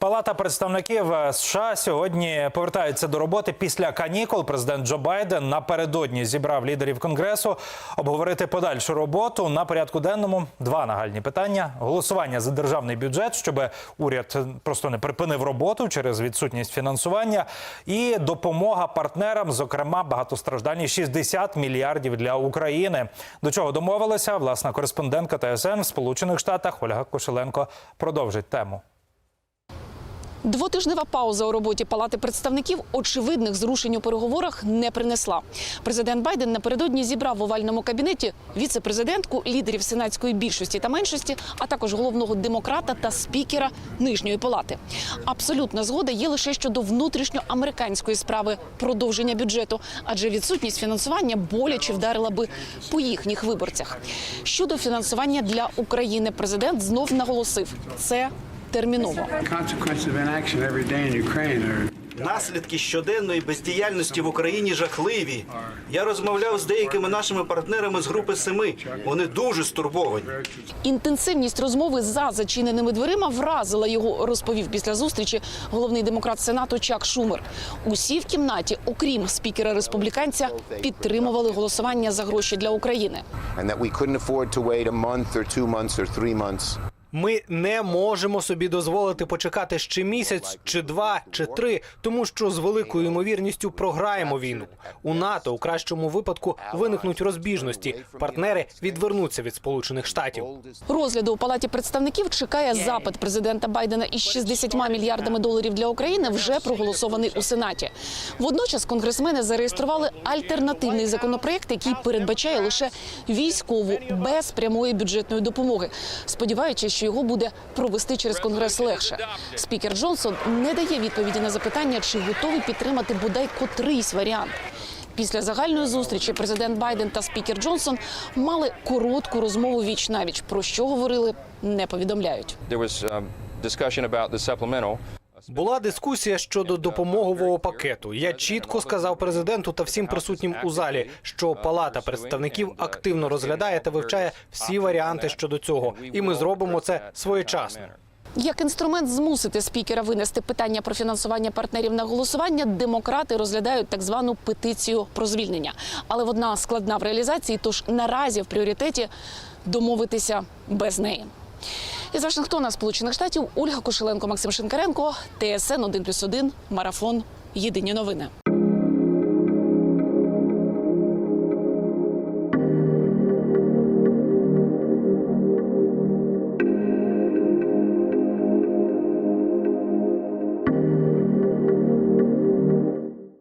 Палата представників е, США сьогодні повертається до роботи після канікул. Президент Джо Байден напередодні зібрав лідерів конгресу обговорити подальшу роботу. На порядку денному два нагальні питання: голосування за державний бюджет, щоб уряд просто не припинив роботу через відсутність фінансування, і допомога партнерам, зокрема багатостраждальні 60 мільярдів для України. До чого домовилися власна кореспондентка ТСН в Сполучених Штатах Ольга Кошеленко продовжить тему. Двотижнева пауза у роботі Палати представників очевидних зрушень у переговорах не принесла. Президент Байден напередодні зібрав в овальному кабінеті віце-президентку, лідерів сенатської більшості та меншості, а також головного демократа та спікера нижньої палати. Абсолютна згода є лише щодо внутрішньоамериканської справи продовження бюджету, адже відсутність фінансування боляче вдарила би по їхніх виборцях. Щодо фінансування для України, президент знов наголосив це терміново. Наслідки щоденної бездіяльності в Україні жахливі. Я розмовляв з деякими нашими партнерами з групи семи. Вони дуже стурбовані. Інтенсивність розмови за зачиненими дверима вразила його, розповів після зустрічі головний демократ Сенату Чак Шумер. Усі в кімнаті, окрім спікера республіканця, підтримували голосування за гроші для України. Ми не можемо собі дозволити почекати ще місяць, чи два, чи три, тому що з великою ймовірністю програємо війну. У НАТО у кращому випадку виникнуть розбіжності. Партнери відвернуться від Сполучених Штатів. Розгляду у палаті представників чекає запит президента Байдена із 60 мільярдами доларів для України, вже проголосований у Сенаті. Водночас конгресмени зареєстрували альтернативний законопроект, який передбачає лише військову без прямої бюджетної допомоги, сподіваючись, що його буде провести через конгрес легше. Спікер Джонсон не дає відповіді на запитання, чи готовий підтримати бодай котрийсь варіант. Після загальної зустрічі президент Байден та спікер Джонсон мали коротку розмову віч навіч. Про що говорили, не повідомляють. Була дискусія щодо допомогового пакету. Я чітко сказав президенту та всім присутнім у залі, що Палата представників активно розглядає та вивчає всі варіанти щодо цього, і ми зробимо це своєчасно. Як інструмент змусити спікера винести питання про фінансування партнерів на голосування, демократи розглядають так звану петицію про звільнення. Але вона складна в реалізації, тож наразі в пріоритеті домовитися без неї. Із Вашингтона, Сполучених Штатів, Ольга Кошеленко, Максим Шинкаренко, ТСН 1+,1, Марафон. Єдині новини.